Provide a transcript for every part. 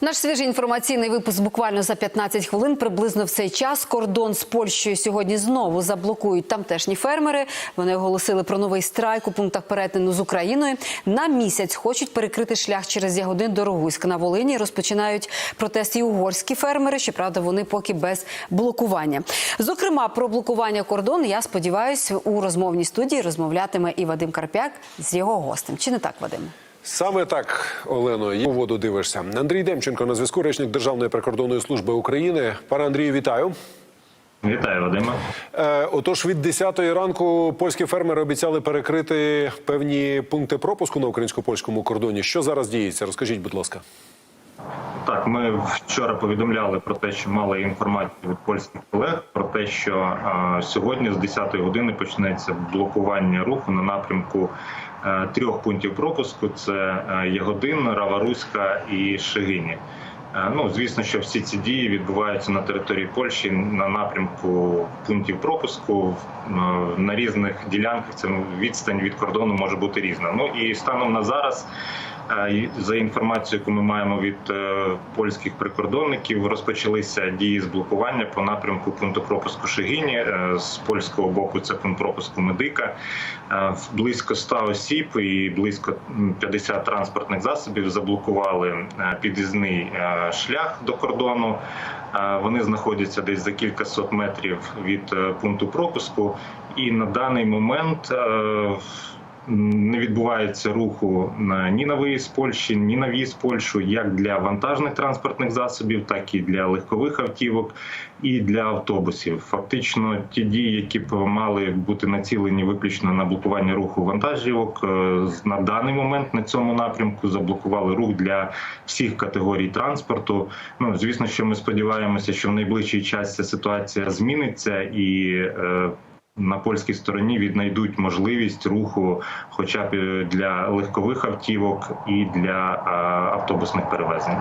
Наш свіжий інформаційний випуск буквально за 15 хвилин. Приблизно в цей час кордон з Польщею сьогодні знову заблокують тамтешні фермери. Вони оголосили про новий страйк у пунктах перетину з Україною. На місяць хочуть перекрити шлях через Ягодин до Рогуська. На Волині розпочинають протест і угорські фермери. Щоправда, вони поки без блокування. Зокрема, про блокування кордону я сподіваюся, у розмовній студії розмовлятиме і Вадим Карпяк з його гостем. Чи не так, Вадим? Саме так, Олено, є воду дивишся. Андрій Демченко на зв'язку, речник Державної прикордонної служби України. Пане Андрію, вітаю. Вітаю, Вадиме. Е, отож, від 10-ї ранку польські фермери обіцяли перекрити певні пункти пропуску на українсько-польському кордоні. Що зараз діється? Розкажіть, будь ласка. Так, ми вчора повідомляли про те, що мали інформацію від польських колег про те, що е, сьогодні з 10-ї години почнеться блокування руху на напрямку трьох пунктів пропуску: це е, Ягодин, Раваруська і Шегині. Е, Ну, звісно, що всі ці дії відбуваються на території Польщі на напрямку пунктів пропуску е, на різних ділянках. Це ну, відстань від кордону може бути різна. Ну і станом на зараз. За інформацією, яку ми маємо від е, польських прикордонників, розпочалися дії з блокування по напрямку пункту пропуску Шегині. Е, З польського боку це пункт пропуску Медика. Е, Близько 100 осіб і близько м, 50 транспортних засобів заблокували під'їзний шлях до кордону. Вони знаходяться десь за кількасот метрів від пункту пропуску, і на даний момент. Е, не відбувається руху ні на виїзд з Польщі, ні на в'їзд Польщу, як для вантажних транспортних засобів, так і для легкових автівок і для автобусів. Фактично, ті дії, які б мали бути націлені виключно на блокування руху вантажівок, е, на даний момент на цьому напрямку заблокували рух для всіх категорій транспорту. Ну звісно, що ми сподіваємося, що в найближчий час ця ситуація зміниться і. Е, на польській стороні віднайдуть можливість руху, хоча б е, для легкових автівок і для автобусних перевезень.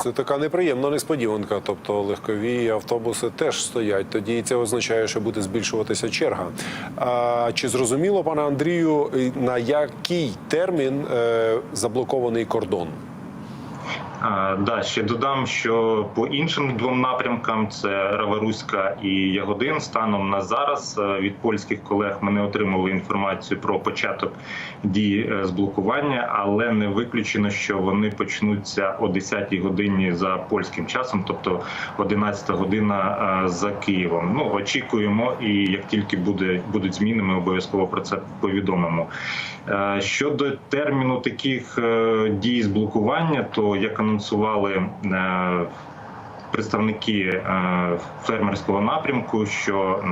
Це така неприємна несподіванка. Тобто легкові автобуси теж стоять. Тоді це означає, що буде збільшуватися черга. А, чи зрозуміло, пане Андрію, на який термін е, заблокований кордон? Да, ще додам, що по іншим двом напрямкам це Раваруська і Ягодин. Станом на зараз е, від польських колег ми не отримали інформацію про початок дії е, з блокування, але не виключено, що вони почнуться о 10-й годині за польським часом, тобто 11 година е, за Києвом. Ну очікуємо, і як тільки буде будуть зміни, ми обов'язково про це повідомимо. Щодо терміну таких дій з блокування, то як анонсували е, представники е, фермерського напрямку, що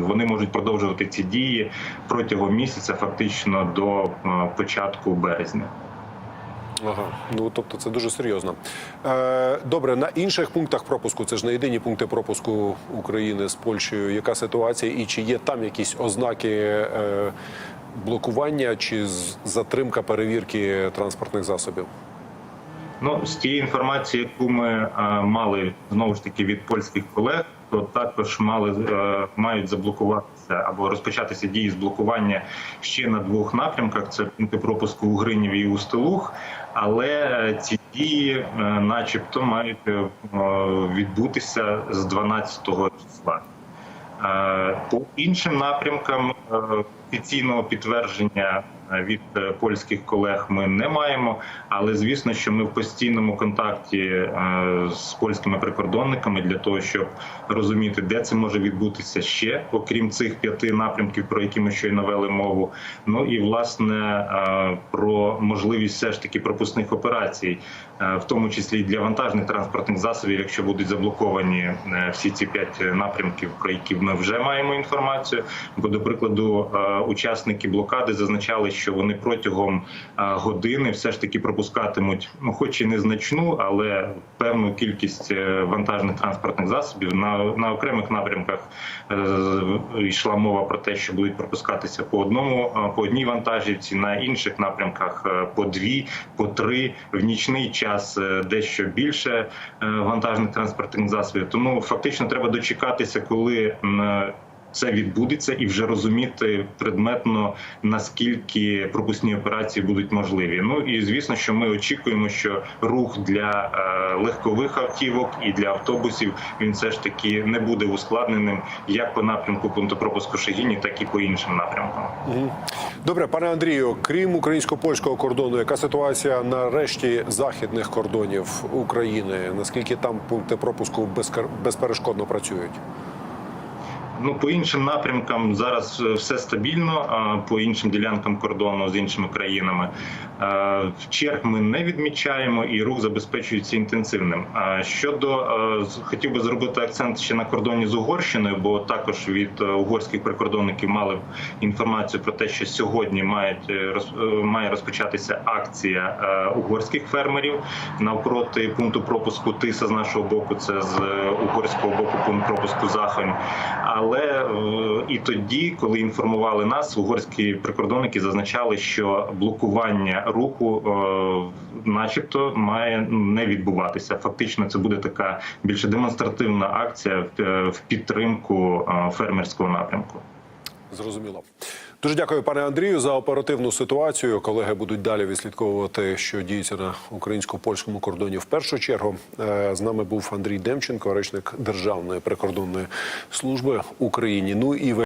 вони можуть продовжувати ці дії протягом місяця, фактично до е, початку березня. Ага, ну тобто це дуже серйозно. Е, добре, на інших пунктах пропуску, це ж не єдині пункти пропуску України з Польщею. Яка ситуація і чи є там якісь ознаки е, блокування чи затримка перевірки транспортних засобів? Ну, з тієї інформації, яку ми е, мали знову ж таки від польських колег, то також мали е, мають заблокуватися або розпочатися дії з блокування ще на двох напрямках: це пункти пропуску у Гринєві і у Стелух. Але ці дії, е, начебто, мають е, відбутися з 12 числа. По іншим напрямкам офіційного підтвердження від е, польських колег ми не маємо. Але звісно, що ми в постійному контакті е, з польськими прикордонниками для того, щоб розуміти, де це може відбутися ще, окрім цих п'яти напрямків, про які ми щойно вели мову. Ну і власне е, про можливість все ж таки пропускних операцій, е, в тому числі для вантажних транспортних засобів, якщо будуть заблоковані е, всі ці п'ять напрямків, про які ми вже маємо інформацію. Бо, до прикладу, е, учасники блокади зазначали, що вони протягом е, години все ж таки пропускатимуть, ну хоч і незначну, але певну кількість е, вантажних транспортних засобів на, на окремих напрямках е, йшла мова про те, що будуть пропускатися по одному, по одній вантажівці, на інших напрямках по дві, по три в нічний час дещо більше вантажних транспортних засобів. Тому фактично треба дочекатися, коли це відбудеться, і вже розуміти предметно наскільки пропускні операції будуть можливі. Ну і звісно, що ми очікуємо, що рух для е, легкових автівок і для автобусів він все ж таки не буде ускладненим як по напрямку пункту пропуску Шегіні, так і по іншим напрямкам. Добре, пане Андрію, крім українсько-польського кордону, яка ситуація на решті західних кордонів України? Наскільки там пункти пропуску безперешкодно працюють? Ну, по іншим напрямкам зараз е, все стабільно, по іншим ділянкам кордону з іншими країнами е, черг ми не відмічаємо і рух забезпечується інтенсивним. Щодо е, хотів би зробити акцент ще на кордоні з Угорщиною, бо також від угорських прикордонників мали інформацію про те, що сьогодні мають має розпочатися акція угорських фермерів навпроти пункту пропуску Тиса з нашого боку. Це з угорського боку пункт пропуску Захань. Але е, і тоді, коли інформували нас, угорські прикордонники зазначали, що блокування руху, е, начебто, має не відбуватися. Фактично, це буде така більше демонстративна акція в, е, підтримку фермерського напрямку. Зрозуміло. Дуже дякую, пане Андрію, за оперативну ситуацію. Колеги будуть далі відслідковувати, що діється на українсько-польському кордоні. В першу чергу Е, з нами був Андрій Демченко, речник Державної прикордонної служби Україні. Ну і ви.